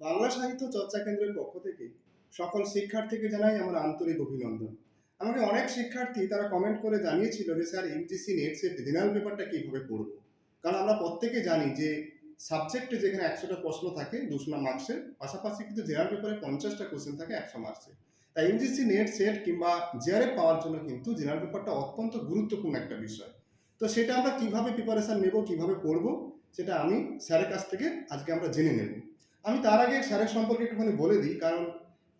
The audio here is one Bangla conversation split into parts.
বাংলা সাহিত্য চর্চা কেন্দ্রের পক্ষ থেকে সকল শিক্ষার্থীকে জানাই আমার আন্তরিক অভিনন্দন। আমাকে অনেক শিক্ষার্থী তারা কমেন্ট করে জানিয়েছিল যে, sir UGC NET SET general পেপারটা কীভাবে পড়ব? কারণ আমরা প্রত্যেকে জানি যে সাবজেক্টে যেখানে একশোটা প্রশ্ন থাকে দুশো মার্কসের পাশাপাশি কিন্তু জেনারেল পেপারে পঞ্চাশটা কোশ্চেন থাকে, একশো মার্কসের তাই ইউজিসি নেট সেট কিংবা জেআরএফ পাওয়ার জন্য কিন্তু জেনারেল পেপারটা অত্যন্ত গুরুত্বপূর্ণ একটা বিষয়। তো সেটা আমরা কীভাবে প্রিপারেশান নেব, কীভাবে পড়ব, সেটা আমি স্যারের কাছ থেকে আজকে আমরা জেনে নেব। আমি তার আগে স্যারের সম্পর্কে একটুখানি বলে দিই, কারণ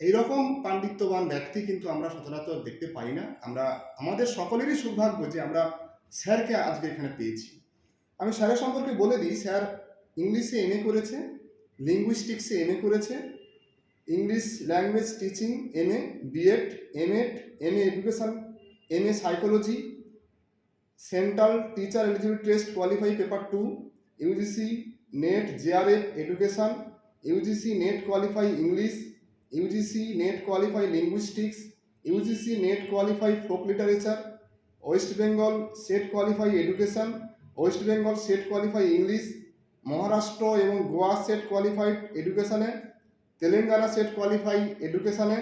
এইরকম পাণ্ডিত্যবান ব্যক্তি কিন্তু আমরা সচরাচর দেখতে পাই না। আমরা, আমাদের সকলেরই সৌভাগ্য যে আমরা স্যারকে আজকে এখানে পেয়েছি। আমি স্যারের সম্পর্কে বলে দিই, স্যার ইংলিশে এমএ করেছে লিঙ্গুইস্টিক্সে এমএ করেছে, English language teaching MA BEd MEd MA education MA psychology central teacher eligibility test qualify paper two UGC NET JRF education UGC NET qualify English UGC NET qualify linguistics UGC NET qualify folk literature West Bengal SET qualify education West Bengal SET qualify English Maharashtra এবং গোয়া সেট কোয়ালিফাইড এডুকেশনে তেলেঙ্গানা সেট কোয়ালিফাই এডুকেশনে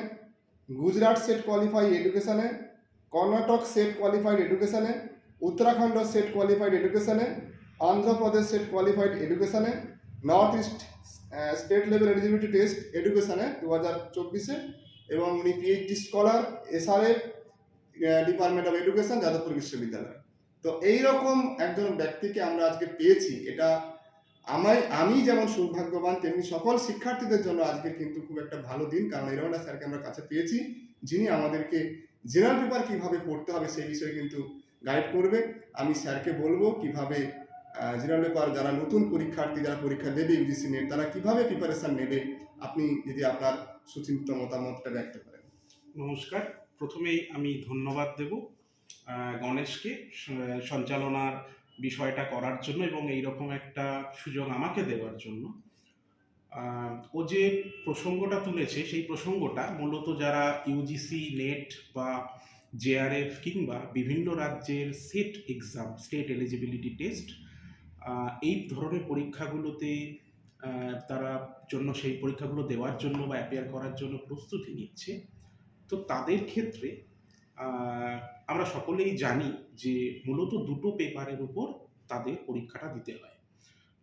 গুজরাট সেট কোয়ালিফাই এডুকেশনে কর্ণাটক সেট কোয়ালিফাইড এডুকেশনে উত্তরাখণ্ড সেট কোয়ালিফাইড এডুকেশনে Andhra Pradesh SET qualified এডুকেশনে North East State Level Eligibility Test এডুকেশানে দু হাজার চব্বিশে, এবং উনি PhD scholar SRF department of education Jadavpur বিশ্ববিদ্যালয়। তো এই রকম একজন ব্যক্তিকে আমরা আজকে পেয়েছি। এটা আমায়, আমি যেমন সৌভাগ্যবান, তেমনি সকল শিক্ষার্থীদের জন্য আজকে কিন্তু খুব একটা ভালো দিন, কারণ এরকম স্যারকে আমরা কাছে পেয়েছি, যিনি আমাদেরকে জেনারেল পেপার কীভাবে পড়তে হবে সেই বিষয়ে কিন্তু গাইড করবে। আমি স্যারকে বলব কীভাবে জেনারেল পেপার যারা নতুন পরীক্ষার্থী, যারা পরীক্ষা দেবে ইউজিসি নেট তারা কীভাবে প্রিপারেশন নেবে? আপনি যদি আপনার সুচিন্তিত মতামতটা ব্যক্ত করেন। নমস্কার। প্রথমেই আমি ধন্যবাদ দেব গণেশকে সঞ্চালনার বিষয়টা করার জন্য এবং এই রকম একটা সুযোগ আমাকে দেওয়ার জন্য। ও যে প্রসঙ্গটা তুলেছে, সেই প্রসঙ্গটা মূলত যারা ইউজিসি নেট বা জেআরএফ কিংবা বিভিন্ন রাজ্যের SET exam state eligibility test এই ধরনের পরীক্ষাগুলোতে তারা জন্য সেই পরীক্ষাগুলো দেওয়ার জন্য বা অ্যাপিয়ার করার জন্য প্রস্তুতি নিচ্ছে। তো তাদের ক্ষেত্রে আমরা সকলেই জানি যে মূলত দুটো পেপারের উপর তাদের পরীক্ষাটা দিতে হয়।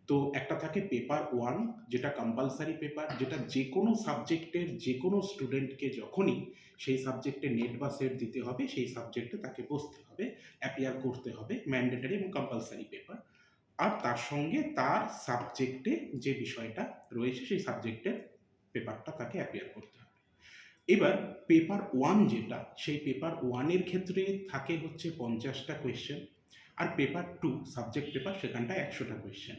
তো একটা থাকে পেপার ওয়ান, যেটা কম্পালসারি পেপার যেটা যে কোনো সাবজেক্টের যে কোনো স্টুডেন্টকে যখনই সেই সাবজেক্টে নেট বা সেট দিতে হবে, সেই সাবজেক্টে তাকে বসতে হবে অ্যাপিয়ার করতে হবে ম্যান্ডেটারি এবং কম্পালসারি পেপার আর তার সঙ্গে তার সাবজেক্টে যে বিষয়টা রয়েছে, সেই সাবজেক্টের পেপারটা তাকে অ্যাপিয়ার করতে হবে। এবার পেপার ওয়ান যেটা, সেই পেপার ওয়ানের ক্ষেত্রে থাকে হচ্ছে পঞ্চাশটা কোয়েশ্চেন আর পেপার টু সাবজেক্ট পেপার সেখানটায় একশোটা কোয়েশ্চেন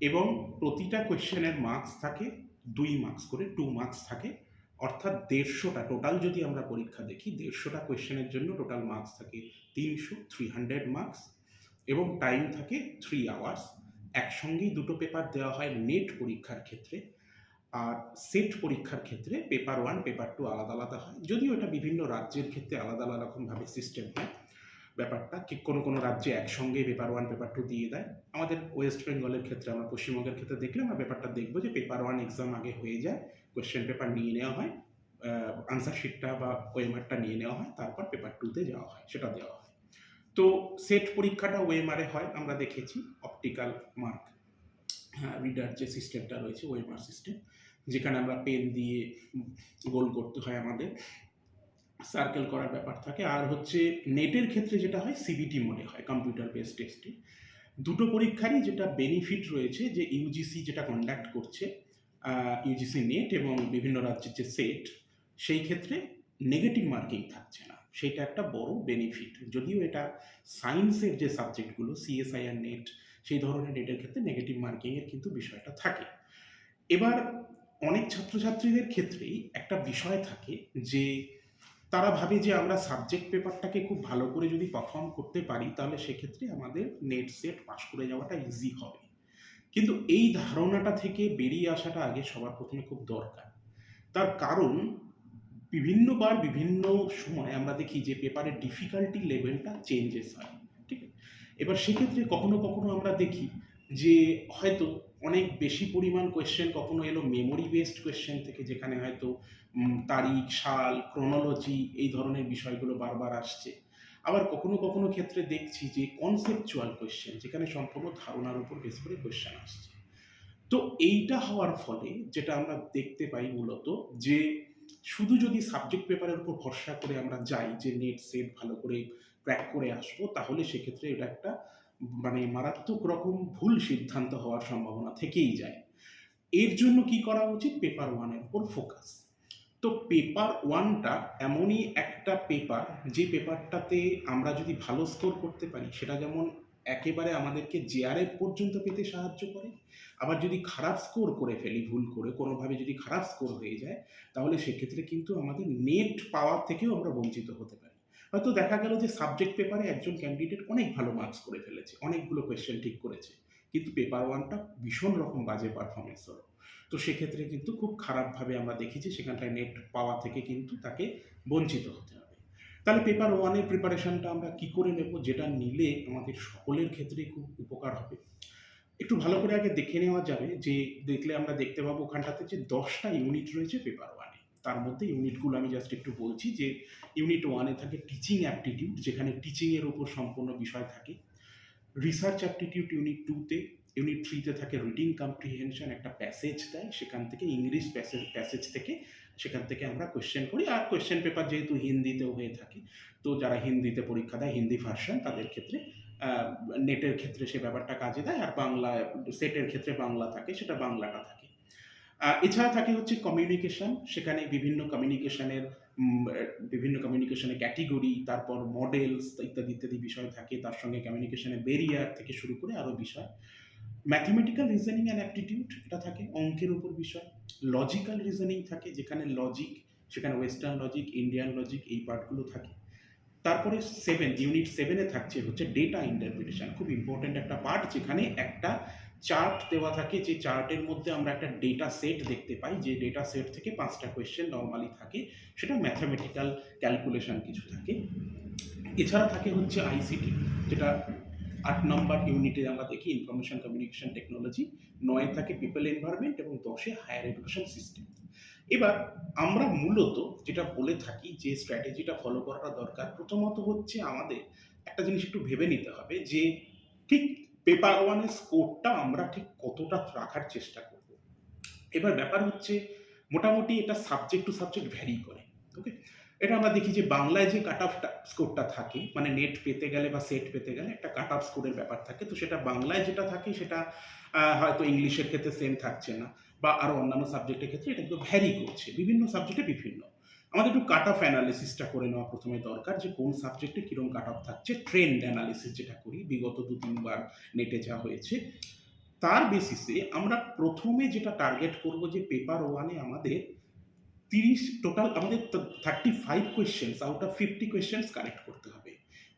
এবং প্রতিটা কোয়েশ্চেনের মার্কস থাকে, দুই মার্কস করে টু মার্কস থাকে, অর্থাৎ দেড়শোটা টোটাল যদি আমরা পরীক্ষা দেখি, দেড়শোটা কোয়েশ্চেনের জন্য টোটাল মার্কস থাকে তিনশো থ্রি হান্ড্রেড মার্কস এবং টাইম থাকে থ্রি আওয়ার্স একসঙ্গেই দুটো পেপার দেওয়া হয় নেট পরীক্ষার ক্ষেত্রে আর সেট পরীক্ষার ক্ষেত্রে পেপার ওয়ান পেপার টু আলাদা আলাদা হয়। যদিও এটা বিভিন্ন রাজ্যের ক্ষেত্রে আলাদা আলাদা রকমভাবে সিস্টেম হয়। ব্যাপারটা কি কোনো কোনো রাজ্যে একসঙ্গে পেপার ওয়ান পেপার টু দিয়ে দেয়। আমাদের ওয়েস্ট বেঙ্গলের ক্ষেত্রে, আমরা পশ্চিমবঙ্গের ক্ষেত্রে দেখলে আমরা ব্যাপারটা দেখব যে পেপার ওয়ান এক্সাম আগে হয়ে যায় কোয়েশ্চেন পেপার নিয়ে নেওয়া হয় আনসার শিটটা বা ওয়েমারটা নিয়ে নেওয়া হয়, তারপর পেপার টুতে যাওয়া হয়, সেটা দেওয়া হয়। তো সেট পরীক্ষাটা ওয়েমারে হয়, আমরা দেখেছি অপটিক্যাল মার্ক রিডার যে সিস্টেমটা রয়েছে ওয়েমার সিস্টেম যেখানে আমরা পেন দিয়ে গোল করতে হয় আমাদের সার্কেল করার ব্যাপার থাকে। আর হচ্ছে নেটের ক্ষেত্রে যেটা হয় সিবিটি মোডে হয় কম্পিউটার বেস টেস্টে দুটো পরীক্ষারই যেটা বেনিফিট রয়েছে, যে ইউজিসি যেটা কন্ডাক্ট করছে ইউজিসি নেট এবং বিভিন্ন রাজ্যের যে সেট সেই ক্ষেত্রে নেগেটিভ মার্কিং থাকছে না। সেটা একটা বড় বেনিফিট যদিও এটা সায়েন্সের যে সাবজেক্টগুলো সিএসআইআর নেট সেই ধরনের নেটের ক্ষেত্রে নেগেটিভ মার্কিংয়ের কিন্তু বিষয়টা থাকে। এবার অনেক ছাত্রছাত্রীদের ক্ষেত্রেই একটা বিষয় থাকে যে, তারা ভাবে যে আমরা সাবজেক্ট পেপারটাকে খুব ভালো করে যদি পারফর্ম করতে পারি, তাহলে সেক্ষেত্রে আমাদের নেট সেট পাস করে যাওয়াটা ইজি হবে। কিন্তু এই ধারণাটা থেকে বেরিয়ে আসাটা আগে সবার প্রথমে খুব দরকার। তার কারণ বিভিন্নবার, বিভিন্ন সময় আমরা দেখি যে পেপারের ডিফিকাল্টি লেভেলটা চেঞ্জেস হয়, ঠিক আছে? এবার সেক্ষেত্রে কখনো কখনো আমরা দেখি যে হয়তো অনেক বেশি পরিমাণ কোয়েশ্চেন কখনো এলো মেমোরি বেসড কোয়েশ্চেন থেকে, যেখানে হয়তো তারিখ, সাল ক্রোনোলজি এই ধরনের বিষয়গুলো বারবার আসছে। আবার কখনো কখনো ক্ষেত্রে দেখছি যে কনসেপচুয়াল কোয়েশ্চেন যেখানে সম্পূর্ণ ধারণার উপর বেস করে কোয়েশ্চেন আসছে। তো এইটা হওয়ার ফলে যেটা আমরা দেখতে পাই মূলত যে শুধু যদি সাবজেক্ট পেপারের উপর ভরসা করে আমরা যাই যে নেট সেট ভালো করে ক্র্যাক করে আসব, তাহলে সেক্ষেত্রে এটা একটা মানে মারাত্মক রকম ভুল সিদ্ধান্ত হওয়ার সম্ভাবনা থেকেই যায়। এর জন্য কি করা উচিত? পেপার ওয়ানের উপর ফোকাস তো পেপার ওয়ানটা এমনই একটা পেপার যে পেপারটাতে আমরা যদি ভালো স্কোর করতে পারি, সেটা যেমন একেবারে আমাদেরকে জেআরএফ পর্যন্ত পেতে সাহায্য করে। আবার যদি খারাপ স্কোর করে ফেলি, ভুল করে, কোনোভাবে যদি খারাপ স্কোর হয়ে যায়, তাহলে সেক্ষেত্রে কিন্তু আমাদের নেট পাওয়ার থেকেও আমরা বঞ্চিত হতে পারি। হয়তো দেখা গেল যে সাবজেক্ট পেপারে একজন ক্যান্ডিডেট অনেক ভালো মার্কস করে ফেলেছে, অনেকগুলো কোয়েশ্চেন ঠিক করেছে, কিন্তু পেপার ওয়ানটা ভীষণ রকম বাজে পারফরমেন্স হলো। তো সেক্ষেত্রে কিন্তু খুব খারাপভাবে আমরা দেখেছি, সেখানটায় নেট পাওয়া থেকে কিন্তু তাকে বঞ্চিত হতে হবে। তাহলে পেপার ওয়ানের প্রিপারেশনটা আমরা কি করে নেব যেটা নিলে আমাদের সকলের ক্ষেত্রে খুব উপকার হবে? একটু ভালো করে আগে দেখে নেওয়া যাবে যে দেখলে আমরা দেখতে পাবো ওখানটাতে যে দশটা ইউনিট রয়েছে পেপার ওয়ানে তার মধ্যে ইউনিটগুলো আমি জাস্ট একটু বলছি যে ইউনিট ওয়ানে থাকে টিচিং অ্যাপটিটিউড যেখানে টিচিংয়ের ওপর সম্পূর্ণ বিষয় থাকে। রিসার্চ অ্যাপটিটিউড ইউনিট টুতে ইউনিট থ্রিতে থাকে রিডিং কম্প্রিহেনশন একটা প্যাসেজ দেয়, সেখান থেকে ইংলিশ প্যাসেজ প্যাসেজ থেকে সেখান থেকে আমরা কোয়েশ্চেন করি। আর কোয়েশ্চেন পেপার যেহেতু হিন্দিতেও হয়ে থাকে, তো যারা হিন্দিতে পরীক্ষা দেয়, হিন্দি ভার্সন তাদের ক্ষেত্রে নেটের ক্ষেত্রে সে ব্যাপারটা কাজে দেয়। আর বাংলা সেটের ক্ষেত্রে বাংলা থাকে, সেটা বাংলাটা থাকে। এছাড়া থাকে হচ্ছে কমিউনিকেশন সেখানে বিভিন্ন কমিউনিকেশনের বিভিন্ন কমিউনিকেশনের ক্যাটেগরি তারপর মডেলস ইত্যাদি ইত্যাদি বিষয় থাকে। তার সঙ্গে কমিউনিকেশনের বেরিয়ার থেকে শুরু করে আরও বিষয়। ম্যাথমেটিক্যাল রিজনিং অ্যান্ড অ্যাপটিটিউড এটা থাকে, অঙ্কের উপর বিষয়। লজিক্যাল রিজনিং থাকে, যেখানে লজিক সেখানে ওয়েস্টার্ন লজিক ইন্ডিয়ান লজিক এই পার্টগুলো থাকে। তারপরে সেভেন ইউনিট সেভেনে থাকছে হচ্ছে ডেটা ইন্টারপ্রিটেশন খুব ইম্পর্টেন্ট একটা পার্ট যেখানে একটা চার্ট দেওয়া থাকে, যে চার্টের মধ্যে আমরা একটা ডেটা সেট দেখতে পাই, যে ডেটা সেট থেকে পাঁচটা কোয়েশ্চেন নর্মালি থাকে, সেটা ম্যাথামেটিক্যাল ক্যালকুলেশন কিছু থাকে। এছাড়া থাকে হচ্ছে আইসিটি যেটা আট নম্বর ইউনিটে আমরা দেখি ইনফরমেশন কমিউনিকেশন টেকনোলজি নয় থাকে পিপল এনভায়রনমেন্ট এবং দশে হায়ার এডুকেশন সিস্টেম এবার আমরা মূলত যেটা বলে থাকি যে স্ট্র্যাটেজিটা ফলো করাটা দরকার, প্রথমত হচ্ছে আমাদের একটা জিনিস একটু ভেবে নিতে হবে যে ঠিক পেপার ওয়ানের স্কোরটা আমরা ঠিক কতটা রাখার চেষ্টা করব। এবার ব্যাপার হচ্ছে মোটামুটি এটা সাবজেক্ট টু সাবজেক্ট ভ্যারি করে ওকে এটা আমরা দেখি যে বাংলায় যে কাট অফটা স্কোরটা থাকে মানে নেট পেতে গেলে বা সেট পেতে গেলে একটা কাট অফ স্কোরের ব্যাপার থাকে। তো সেটা বাংলায় যেটা থাকে, সেটা হয়তো ইংলিশের ক্ষেত্রে সেম থাকছে না, বা আরও অন্যান্য সাবজেক্টের ক্ষেত্রে এটা একটু ভ্যারি করছে। বিভিন্ন সাবজেক্টে বিভিন্ন। আমাদের একটু কাট অফ অ্যানালিসিসটা করে নেওয়া প্রথমে দরকার যে কোন সাবজেক্টে কীরকম কাট অফ থাকছে। ট্রেন্ড অ্যানালিসিস যেটা করি, বিগত দু তিনবার নেটে যা হয়েছে। তার বেসিসে আমরা প্রথমে যেটা টার্গেট করব যে পেপার ওয়ানে আমাদের তিরিশ টোটাল আমাদের thirty five questions out of fifty questions collect করতে হবে।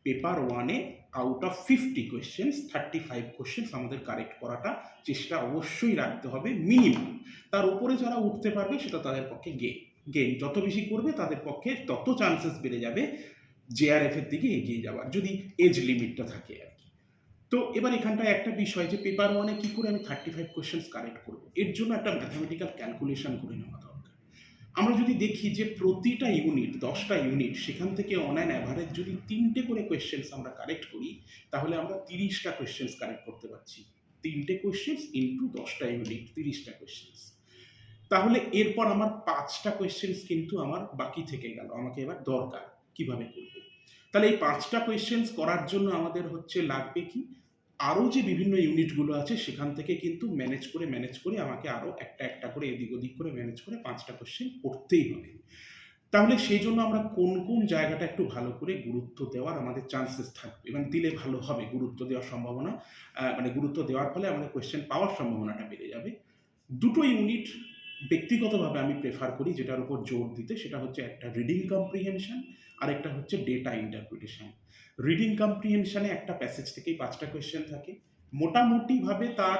পেপার ওয়ানে out of fifty questions thirty five questions আমাদের কারেক্ট করাটা চেষ্টা অবশ্যই রাখতে হবে মিনিমাম তার উপরে যারা উঠতে পারবে সেটা তাদের পক্ষে গে গেম যত বেশি করবে তাদের পক্ষে তত চান্সেস বেড়ে যাবে জেআরএফ এর দিকে এগিয়ে যাওয়ার, যদি এজ লিমিটটা থাকে আর কি। তো এবার এখানটায় একটা বিষয় যে পেপার ওয়ানে কী করে আমি থার্টি ফাইভ কোয়েশ্চেন্স কারেক্ট করব? এর জন্য একটা ম্যাথামেটিক্যাল ক্যালকুলেশন করে নেওয়া আমরা যদি দেখি যে প্রতিটা ইউনিট দশটা ইউনিট সেখান থেকে অন অ্যাভারেজ যদি তিনটে করে কোয়েশ্চেন্স আমরা কারেক্ট করি, তাহলে আমরা তিরিশটা কোয়েশ্চেন্স কারেক্ট করতে পারছি। তিনটে কোয়েশ্চেন্স ইন্টু দশটা ইউনিট তিরিশটা কোয়েশ্চেন্স তাহলে এরপর আমার পাঁচটা কোয়েশ্চেন্স কিন্তু আমার বাকি থেকে গেল, আমাকে এবার দরকার কীভাবে করব। তাহলে এই পাঁচটা কোয়েশ্চেন্স করার জন্য আমাদের হচ্ছে লাগবে কি? আরও যে বিভিন্ন ইউনিটগুলো আছে, সেখান থেকে কিন্তু ম্যানেজ করে ম্যানেজ করে আমাকে আরও একটা একটা করে এদিক ওদিক করে ম্যানেজ করে পাঁচটা কোশ্চেন করতেই হবে। তাহলে সেই জন্য আমরা কোন কোন জায়গাটা একটু ভালো করে গুরুত্ব দেওয়ার আমাদের চান্সেস থাকবে? এবং দিলে ভালো হবে, গুরুত্ব দেওয়ার সম্ভাবনা মানে গুরুত্ব দেওয়ার ফলে আমাদের কোয়েশ্চেন পাওয়ার সম্ভাবনাটা বেড়ে যাবে। দুটো ইউনিট ব্যক্তিগতভাবে আমি প্রেফার করি যেটার উপর জোর দিতে, সেটা হচ্ছে একটা রিডিং কম্প্রিহেনশন আর একটা হচ্ছে ডেটা ইন্টারপ্রিটেশন রিডিং কম্প্রিহেনশনে একটা প্যাসেজ থেকেই পাঁচটা কোয়েশ্চেন থাকে। মোটামুটিভাবে তার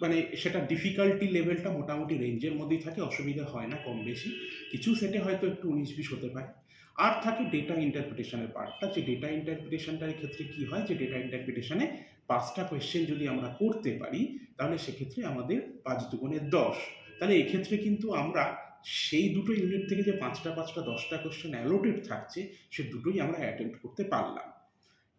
মানে সেটা ডিফিকাল্টি লেভেলটা মোটামুটি রেঞ্জের মধ্যেই থাকে, অসুবিধা হয় না কম বেশি। কিছু সেটে হয়তো একটু উনিশ বিশ হতে পারে। আর থাকে ডেটা ইন্টারপ্রিটেশনের পার্টটা যে ডেটা ইন্টারপ্রিটেশনটার ক্ষেত্রে কি হয়, যে ডেটা ইন্টারপ্রিটেশনে পাঁচটা কোয়েশ্চেন যদি আমরা করতে পারি, তাহলে সেক্ষেত্রে আমাদের পাঁচ দুগুণের দশ। তাহলে এক্ষেত্রে কিন্তু আমরা সেই দুটো ইউনিট থেকে যে পাঁচটা পাঁচটা, দশটা কোয়েশ্চেন অ্যালোটেড থাকছে, সে দুটোই আমরা অ্যাটেম্প করতে পারলাম।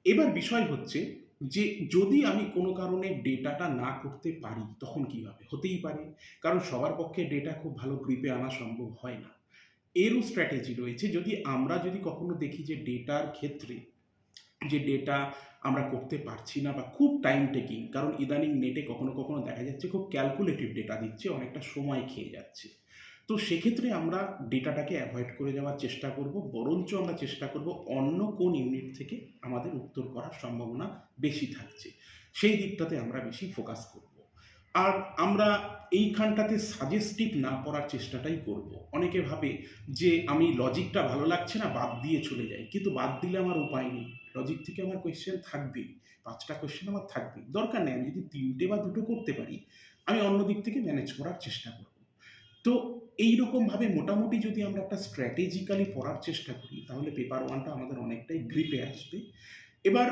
এবার বিষয় হচ্ছে যে যদি আমি কোনো কারণে ডেটাটা না করতে পারি, তখন কি হবে? হতেই পারে। কারণ সবার পক্ষে ডেটা খুব ভালো গ্রিপে আনা সম্ভব হয় না। এরও স্ট্র্যাটেজি রয়েছে, যদি আমরা যদি কখনো দেখি যে ডেটার ক্ষেত্রে যে ডেটা আমরা করতে পারছি না বা খুব টাইম টেকিং কারণ ইদানিং নেটে কখনো কখনো দেখা যাচ্ছে খুব ক্যালকুলেটিভ ডেটা দিচ্ছে, অনেকটা সময় খেয়ে যাচ্ছে। তো সেক্ষেত্রে আমরা ডেটাটাকে অ্যাভয়েড করে যাওয়ার চেষ্টা করব, বরঞ্চ আমরা চেষ্টা করব অন্য কোন ইউনিট থেকে আমাদের উত্তর করার সম্ভাবনা বেশি থাকছে। সেই দিকটাতে আমরা বেশি ফোকাস করব। আর আমরা এইখানটাতে সাজেস্টিভ না করার চেষ্টাটাই করব। অনেকে ভাবে যে, আমি লজিকটা ভালো লাগছে না, বাদ দিয়ে চলে যাই। কিন্তু বাদ দিলে আমার উপায় নেই। লজিক থেকে আমার কোয়েশ্চেন থাকবেই, পাঁচটা কোয়েশ্চেন আমার থাকবেই। দরকার নেই, আমি যদি তিনটে বা দুটো করতে পারি, আমি অন্য দিক থেকে ম্যানেজ করার চেষ্টা করব। তো এইরকমভাবে মোটামুটি যদি আমরা একটা স্ট্র্যাটেজিক্যালি পড়ার চেষ্টা করি, তাহলে পেপার ওয়ানটা আমাদের অনেকটাই গ্রিপে আসবে। এবার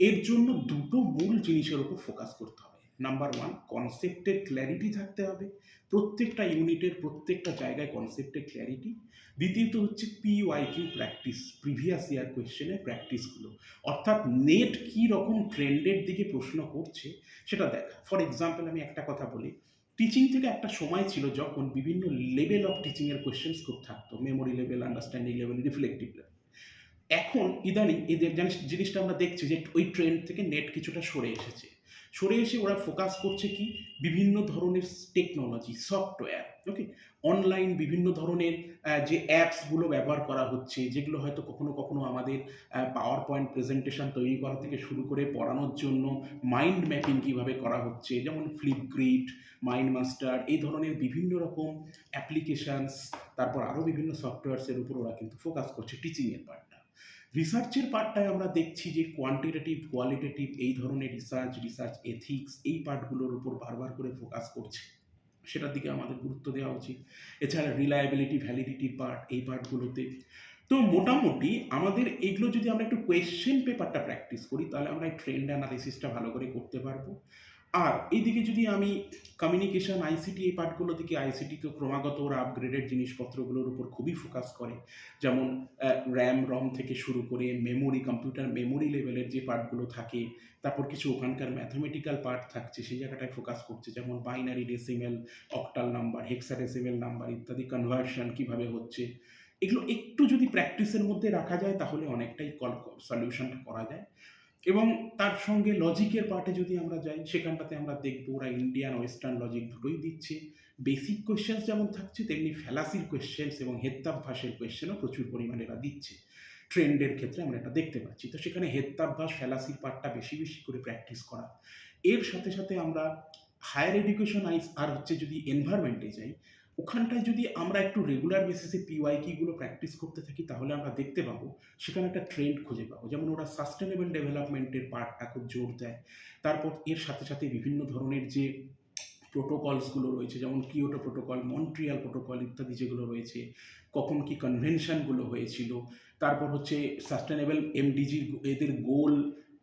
এর জন্য দুটো মূল জিনিসের উপর ফোকাস করতে হবে। নাম্বার ওয়ান কনসেপ্টের ক্ল্যারিটি থাকতে হবে। প্রত্যেকটা ইউনিটের প্রত্যেকটা জায়গায় কনসেপ্টের ক্ল্যারিটি দ্বিতীয়ত হচ্ছে পিওয়াইকিউ প্র্যাকটিস প্রিভিয়াস ইয়ার কোয়েশ্চেনের প্র্যাকটিসগুলো অর্থাৎ নেট কী রকম ট্রেন্ডের দিকে প্রশ্ন করছে, সেটা দেখা। ফর এক্সাম্পল আমি একটা কথা বলি। টিচিং থেকে একটা সময় ছিল যখন বিভিন্ন লেভেল অফ টিচিংয়ের কোয়েশ্চেন্স খুব থাকতো। Memory level understanding level reflective level এখন ইদানিং এদের জানিস, জিনিসটা আমরা দেখছি যে ওই ট্রেন্ড থেকে নেট কিছুটা সরে এসেছে। সরে এসে ওরা ফোকাস করছে কি? বিভিন্ন ধরনের টেকনোলজি সফটওয়্যার ওকে অনলাইন বিভিন্ন ধরনের যে অ্যাপসগুলো ব্যবহার করা হচ্ছে, যেগুলো হয়তো কখনো কখনো আমাদের পাওয়ার পয়েন্ট প্রেজেন্টেশন তৈরি করা থেকে শুরু করে পড়ানোর জন্য মাইন্ড ম্যাপিং কীভাবে করা হচ্ছে, যেমন ফ্লিপগ্রিড মাইন্ড মাস্টার এই ধরনের বিভিন্ন রকম অ্যাপ্লিকেশানস তারপর আরও বিভিন্ন সফটওয়্যার্সের উপর ওরা কিন্তু ফোকাস করছে টিচিংয়ের পার্টটা রিসার্চের পার্টটায় আমরা দেখছি যে কোয়ান্টিটেটিভ কোয়ালিটেটিভ এই ধরনের রিসার্চ রিসার্চ এথিক্স এই পার্টগুলোর উপর বারবার করে ফোকাস করছে। সেটার দিকে আমাদের গুরুত্ব দেওয়া উচিত। এছাড়া রিলায়েবিলিটি ভ্যালিডিটির পার্ট এই পার্টগুলোতে তো মোটামুটি আমাদের এগুলো যদি আমরা একটু কোয়েশ্চেন পেপারটা প্র্যাকটিস করি, তাহলে আমরা এই ট্রেন্ড অ্যানালিসিসটা ভালো করে করতে পারব। আর এইদিকে যদি আমি কমিউনিকেশন আইসিটি এই পার্টগুলো থেকে আইসিটি তো ক্রমাগত ওরা আপগ্রেডেড জিনিসপত্রগুলোর উপর খুবই ফোকাস করে। যেমন র্যাম রম থেকে শুরু করে মেমোরি কম্পিউটার মেমোরি লেভেলের যে পার্টগুলো থাকে, তারপর কিছু ওখানকার ম্যাথমেটিক্যাল পার্ট থাকছে, সেই জায়গাটায় ফোকাস করছে। যেমন binary decimal octal number hexadecimal number ইত্যাদি কনভার্সন কীভাবে হচ্ছে। এগুলো একটু যদি প্র্যাকটিসের মধ্যে রাখা যায়, তাহলে অনেকটাই কল সলিউশনটা করা যায়। এবং তার সঙ্গে লজিকের পার্টে যদি আমরা যাই, সেখানটাতে আমরা দেখব ওরা ইন্ডিয়ান ওয়েস্টার্ন লজিক দুটোই দিচ্ছে। বেসিক কোয়েশ্চেন্স যেমন থাকছে, তেমনি ফ্যালাসির কোয়েশ্চেন্স এবং হেত্তাভ্যাসের কোয়েশ্চেনও প্রচুর পরিমাণে এরা দিচ্ছে। ট্রেন্ডের ক্ষেত্রে আমরা এটা দেখতে পাচ্ছি। তো সেখানে হেত্তাভ্যাস ফ্যালাসির পার্টটা বেশি বেশি করে প্র্যাকটিস করা। এর সাথে সাথে আমরা হায়ার এডুকেশন আইস আর হচ্ছে যদি এনভায়রনমেন্টে যাই ওখানটায় যদি আমরা একটু রেগুলার বেসিসে পিওয়াই কিগুলো প্র্যাকটিস করতে থাকি, তাহলে আমরা দেখতে পাবো, সেখানে একটা ট্রেন্ড খুঁজে পাবো। যেমন ওরা সাস্টেনেবল ডেভেলপমেন্টের পার্টটা খুব জোর দেয়। তারপর এর সাথে সাথে বিভিন্ন ধরনের যে প্রোটোকলসগুলো রয়েছে, যেমন কিওটো প্রোটোকল মন্ট্রিয়াল প্রোটোকল ইত্যাদি যেগুলো রয়েছে, কখন কি কনভেনশনগুলো হয়েছিল, তারপর হচ্ছে সাস্টেনেবল এমডিজি এদের গোল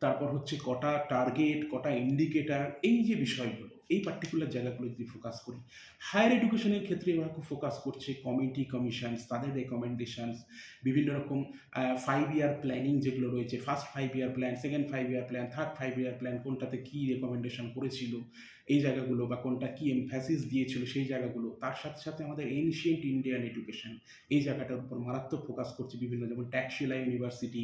তারপর হচ্ছে কটা টার্গেট কটা ইন্ডিকেটার এই যে বিষয়গুলো এই পার্টিকুলার জায়গাগুলো যদি ফোকাস করি হায়ার এডুকেশনের ক্ষেত্রে ওরা খুব ফোকাস করছে কমিটি কমিশনস তাদের রেকমেন্ডেশনস বিভিন্ন রকম ফাইভ ইয়ার প্ল্যানিং যেগুলো রয়েছে first five year plan second five year plan third five year plan কোনটাতে কী রেকমেন্ডেশন করেছিল, এই জায়গাগুলো বা কোনটা কী এমফ্যাসিস দিয়েছিল সেই জায়গাগুলো, তার সাথে সাথে আমাদের এনশিয়েন্ট ইন্ডিয়ান এডুকেশন এই জায়গাটার উপর মারাত্মক ফোকাস করছে বিভিন্ন, যেমন Taxila university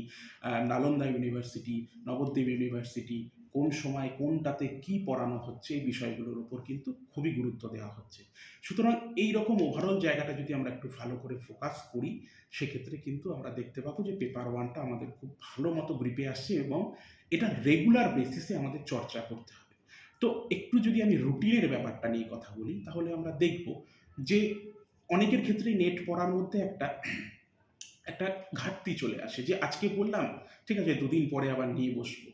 Nalanda university Nabadwip university কোন সময় কোনটাতে কি পড়ানো হচ্ছে এই বিষয়গুলোর উপর কিন্তু খুবই গুরুত্ব দেওয়া হচ্ছে। সুতরাং এই রকম ওভারঅল জায়গাটা যদি আমরা একটু ভালো করে ফোকাস করি, সেক্ষেত্রে কিন্তু আমরা দেখতে পাবো যে পেপার ওয়ানটা আমাদের খুব ভালো মতো গ্রিপে আসছে এবং এটা রেগুলার বেসিসে আমাদের চর্চা করতে হবে। তো একটু যদি আমি রুটিনের ব্যাপারটা নিয়ে কথা বলি, তাহলে আমরা দেখব যে অনেকের ক্ষেত্রেই নেট পড়ার মধ্যে একটা একটা ঘাটতি চলে আসে। যে আজকে বললাম, ঠিক আছে, দুদিন পরে আবার নিয়ে বসবো।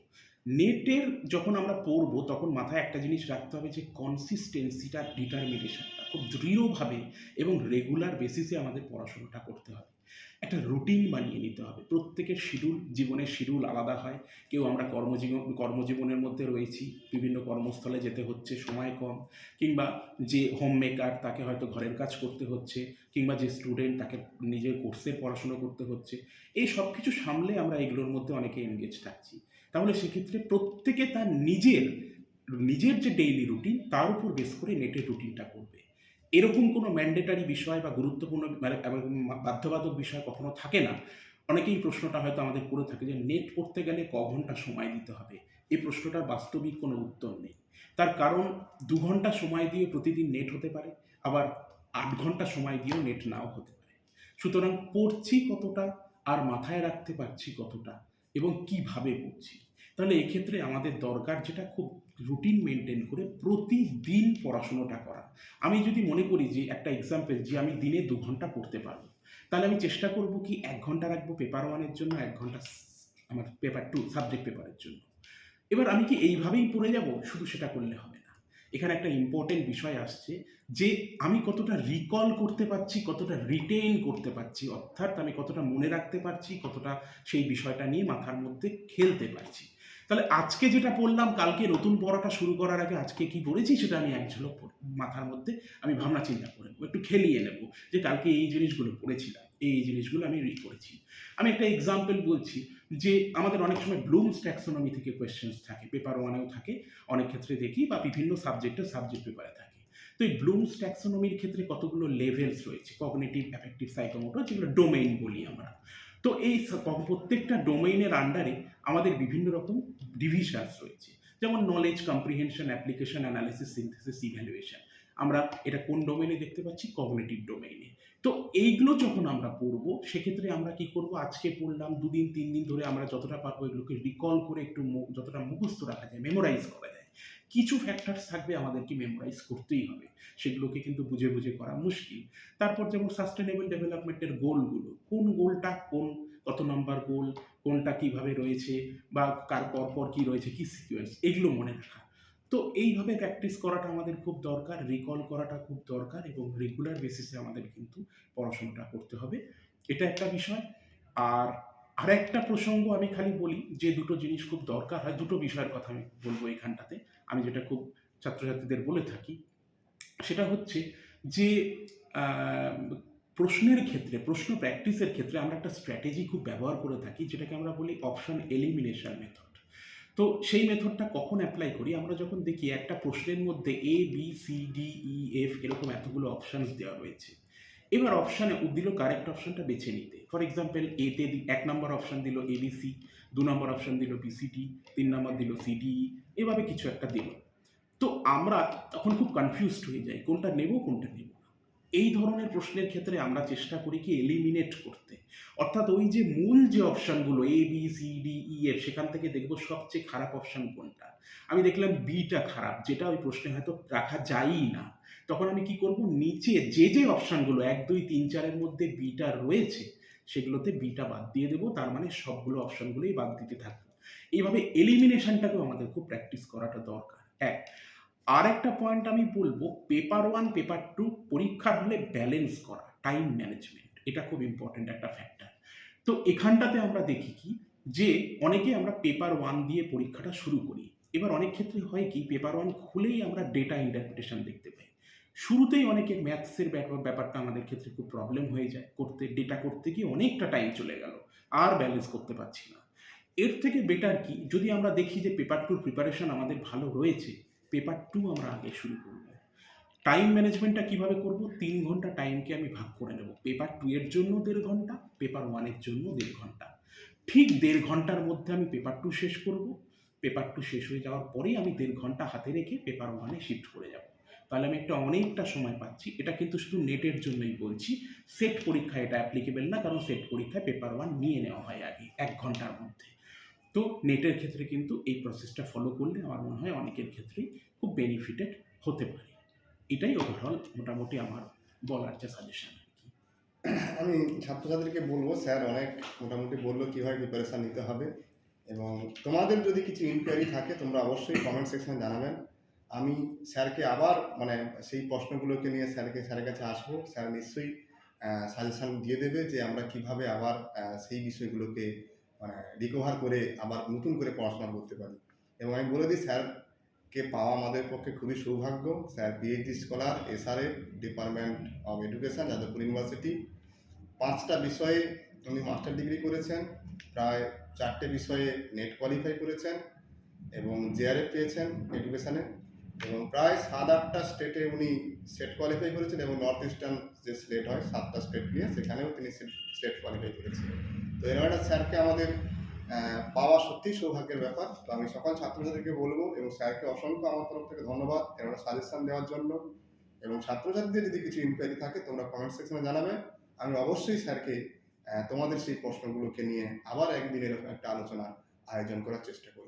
নেটের যখন আমরা পড়ব, তখন মাথায় একটা জিনিস রাখতে হবে যে কনসিস্টেন্সিটা ডিটারমিনেশনটা খুব দৃঢ়ভাবে এবং রেগুলার বেসিসে আমাদের পড়াশোনাটা করতে হবে। একটা রুটিন বানিয়ে নিতে হবে। প্রত্যেকের শিডিউল জীবনের শিডিউল আলাদা হয়। কেউ আমরা কর্মজীবন কর্মজীবনের মধ্যে রয়েছি, বিভিন্ন কর্মস্থলে যেতে হচ্ছে, সময় কম, কিংবা যে হোম মেকার তাকে হয়তো ঘরের কাজ করতে হচ্ছে, কিংবা যে স্টুডেন্ট তাকে নিজের কোর্সের পড়াশুনো করতে হচ্ছে, এই সব কিছু সামলে আমরা এগুলোর মধ্যে অনেকে এনগেজ থাকছি। তাহলে সেক্ষেত্রে প্রত্যেকে তার নিজের নিজের যে ডেইলি রুটিন তার উপর বেস করে নেটের রুটিনটা করবে। এরকম কোনো ম্যান্ডেটারি বিষয় বা গুরুত্বপূর্ণ মানে বাধ্যবাধক বিষয় কখনো থাকে না। অনেকেই প্রশ্নটা হয়তো আমাদের করে থাকে যে নেট পড়তে গেলে ক ঘণ্টা সময় দিতে হবে? এই প্রশ্নটার বাস্তবিক কোনো উত্তর নেই। তার কারণ দু ঘণ্টা সময় দিয়ে প্রতিদিন নেট হতে পারে, আবার আট ঘণ্টা সময় দিয়েও নেট নাও হতে পারে। সুতরাং পড়ছি কতটা আর মাথায় রাখতে পারছি কতটা? এবং কীভাবে পড়ছি তাহলে এক্ষেত্রে আমাদের দরকার যেটা খুব রুটিন মেনটেন করে প্রতিদিন পড়াশুনোটা করা। আমি যদি মনে করি যে একটা এক্সাম্পল যে আমি দিনে দু ঘণ্টা পড়তে পারব, তাহলে আমি চেষ্টা করব কি এক ঘণ্টা রাখব পেপার ওয়ানের জন্য, এক ঘণ্টা আমার পেপার টু সাবজেক্ট পেপারের জন্য। এবার আমি কি এইভাবেই পড়ে যাব? শুধু সেটা করলে হবে। এখানে একটা ইম্পর্টেন্ট বিষয় আসছে যে আমি কতটা রিকল করতে পারছি, কতটা রিটেইন করতে পারছি, অর্থাৎ আমি কতটা মনে রাখতে পারছি, কতটা সেই বিষয়টা নিয়ে মাথার মধ্যে খেলতে পারছি। তাহলে আজকে যেটা পড়লাম কালকে নতুন পড়াটা শুরু করার আগে আজকে কি পড়েছি সেটা আমি এক ঝলক মাথার মধ্যে আমি ভাবনা চিন্তা করে নেব, একটু খেলিয়ে নেব যে কালকে এই জিনিসগুলো পড়েছিলাম, এই জিনিসগুলো আমি রিড করেছি। আমি একটা এক্সাম্পল বলছি যে আমাদের অনেক সময় ব্লুমস ট্যাক্সোনমি থেকে কোয়েশ্চেন্স থাকে পেপার ওয়ানেও থাকে, অনেক ক্ষেত্রে দেখি বা বিভিন্ন সাবজেক্টের সাবজেক্ট পেপারে থাকে। তো এই ব্লুমস ট্যাক্সোনমির ক্ষেত্রে কতগুলো লেভেলস রয়েছে? কগনিটিভ অ্যাফেক্টিভ সাইকোমোটর যেগুলো ডোমেইন বলি আমরা। তো এই প্রত্যেকটা ডোমেইনের আন্ডারে আমাদের বিভিন্ন রকম ডিভিশনস রয়েছে। যেমন knowledge comprehension application analysis synthesis evaluation আমরা এটা কোন ডোমেইনে দেখতে পাচ্ছি? কগনেটিভ ডোমেইনে তো এইগুলো যখন আমরা পড়ব, সেক্ষেত্রে আমরা কি করব? আজকে পড়লাম, দুদিন, তিন দিন ধরে আমরা যতটা পারব এগুলোকে রিকল করে একটু যতটা মুখস্থ রাখা যায় মেমোরাইজ করা যায়। কিছু ফ্যাক্টরস থাকবে আমাদেরকে মেমোরাইজ করতেই হবে। সেগুলোকে কিন্তু বুঝে বুঝে করা মুশকিল। তারপর যেমন সাস্টেনেবল ডেভেলপমেন্টের গোলগুলো কোন গোলটা কোন, কত নাম্বার গোল কোনটা কীভাবে রয়েছে, বা কার পর কি রয়েছে, কি সিকোয়েন্স এগুলো মনে রাখা। তো এইভাবে প্র্যাকটিস করাটা আমাদের খুব দরকার রিকল করাটা খুব দরকার এবং রেগুলার বেসিসে আমাদের কিন্তু পড়াশোনাটা করতে হবে। এটা একটা বিষয়। আর আরেকটা প্রসঙ্গ আমি খালি বলি, যে দুটো জিনিস খুব দরকার হয়, দুটো বিষয়ের কথা আমি বলব এখানটাতে। আমি যেটা খুব ছাত্রছাত্রীদের বলে থাকি, সেটা হচ্ছে যে প্রশ্নের ক্ষেত্রে, প্রশ্ন প্র্যাকটিসের ক্ষেত্রে আমরা একটা স্ট্র্যাটেজি খুব ব্যবহার করে থাকি, যেটাকে আমরা বলি অপশন এলিমিনেশন মেথড তো সেই মেথডটা কখন অ্যাপ্লাই করি? আমরা যখন দেখি একটা প্রশ্নের মধ্যে A B C D E F এরকম এতগুলো অপশানস দেওয়া রয়েছে। এবার অপশানে দিল কারেক্ট অপশানটা বেছে নিতে। ফর এক্সাম্পল এতে এক নম্বর অপশন দিল এবিসি দু নম্বর অপশন দিল বিসিডি তিন নম্বর দিল সিডিই এভাবে কিছু একটা দিল। তো আমরা তখন খুব কনফিউজড হয়ে যাই, কোনটা নেব কোনটা নেব। এই ধরনের প্রশ্নের ক্ষেত্রে আমরা চেষ্টা করি কি এলিমিনেট করতে। অর্থাৎ ওই যে মূল যে অপশানগুলো A B C D E F সেখান থেকে দেখব সবচেয়ে খারাপ অপশান কোনটা। আমি দেখলাম বিটা খারাপ, যেটা ওই প্রশ্নে হয়তো রাখা যায়ই না। তখন আমি কি করব? নিচে যে যে অপশানগুলো এক, দুই, তিন, চারের মধ্যে বিটা রয়েছে, সেগুলোতে বিটা বাদ দিয়ে দেবো, তার মানে সবগুলো অপশানগুলোই বাদ দিতে থাকব। এইভাবে এলিমিনেশনটাকেও আমাদের খুব প্র্যাকটিস করাটা দরকার। এক আর একটা পয়েন্ট আমি বলব পেপার ওয়ান পেপার টু পরীক্ষার হলে ব্যালেন্স করা টাইম ম্যানেজমেন্ট এটা খুব ইম্পর্ট্যান্ট একটা ফ্যাক্টর তো এখানটাতে আমরা দেখি কি, যে অনেকে আমরা পেপার ওয়ান দিয়ে পরীক্ষাটা শুরু করি। এবার অনেক ক্ষেত্রে হয় কি পেপার ওয়ান খুলেই আমরা ডেটা ইন্টারপ্রিটেশন দেখতে পাই। শুরুতেই অনেকে ম্যাথসের ব্যাপার, ব্যাপারটা আমাদের ক্ষেত্রে খুব প্রবলেম হয়ে যায়। করতে ডেটা করতে গিয়ে অনেকটা টাইম চলে গেল, আর ব্যালেন্স করতে পারছি না। এর থেকে বেটার কি, যদি আমরা দেখি যে পেপার টুর প্রিপারেশন আমাদের ভালো রয়েছে পেপার টু আমরা আগে শুরু করব। টাইম ম্যানেজমেন্টটা কীভাবে করব? তিন ঘণ্টা টাইমকে আমি ভাগ করে নেব। পেপার টু এর জন্য দেড় ঘণ্টা পেপার ওয়ানের জন্য দেড় ঘণ্টা। ঠিক দেড় ঘণ্টার মধ্যে আমি পেপার টু শেষ করব। পেপার টু শেষ হয়ে যাওয়ার পরেই আমি দেড় ঘণ্টা হাতে রেখে পেপার ওয়ানে শিফট করে যাব। তাহলে আমি একটা অনেকটা সময় পাচ্ছি। এটা কিন্তু শুধু নেটের জন্যই বলছি। সেট পরীক্ষায় এটা অ্যাপ্লিকেবল না, কারণ সেট পরীক্ষায় পেপার ওয়ান নিয়ে নেওয়া হয় আগে, এক ঘণ্টার মধ্যে। তো নেটের ক্ষেত্রে কিন্তু এই প্রসেসটা ফলো করলে আমার মনে হয় অনেকের ক্ষেত্রেই খুব বেনিফিটেড হতে পারে। এটাই ওভারঅল মোটামুটি আমার বলার যে সাজেশন আমি ছাত্রছাত্রীকে বলব, স্যার অনেক মোটামুটি বলল কীভাবে প্রিপারেশান নিতে হবে এবং তোমাদের যদি কিছু ইনকোয়ারি থাকে, তোমরা অবশ্যই কমেন্ট সেকশনে জানাবেন। আমি স্যারকে আবার মানে সেই প্রশ্নগুলোকে নিয়ে স্যারকে, স্যারের কাছে আসব। স্যার নিশ্চয়ই সাজেশন দিয়ে দেবে যে আমরা কীভাবে আবার সেই বিষয়গুলোকে মানে রিকভার করে আবার নতুন করে পড়াশোনা করতে পারি। এবং আমি বলে দিই স্যারকে পাওয়া আমাদের পক্ষে খুবই সৌভাগ্য। Sir PhD scholar SRF department of education Jadavpur university পাঁচটা বিষয়ে উনি মাস্টার ডিগ্রি করেছেন, প্রায় চারটে বিষয়ে নেট কোয়ালিফাই করেছেন এবং জেআরএফ পেয়েছেন এডুকেশানে এবং প্রায় সাত আটটা স্টেটে উনি স্টেট কোয়ালিফাই করেছেন এবং নর্থ ইস্টার্ন যে স্টেট হয়, সাতটা স্টেট নিয়ে সেখানেও তিনি স্টেট কোয়ালিফাই করেছেন। তো এরকম একটা স্যারকে আমাদের পাওয়া সত্যিই সৌভাগ্যের ব্যাপার। তো আমি সকল ছাত্রছাত্রীকে বলব এবং স্যারকে অসংখ্য আমার তরফ থেকে ধন্যবাদ এরকম সাজেশন দেওয়ার জন্য। এবং ছাত্রছাত্রীদের যদি কিছু ইনকোয়ারি থাকে, তোমরা কমেন্ট সেকশনে জানাবে। আমি অবশ্যই স্যারকে তোমাদের সেই প্রশ্নগুলোকে নিয়ে আবার একদিন এরকম একটা আলোচনা আয়োজন করার চেষ্টা করব।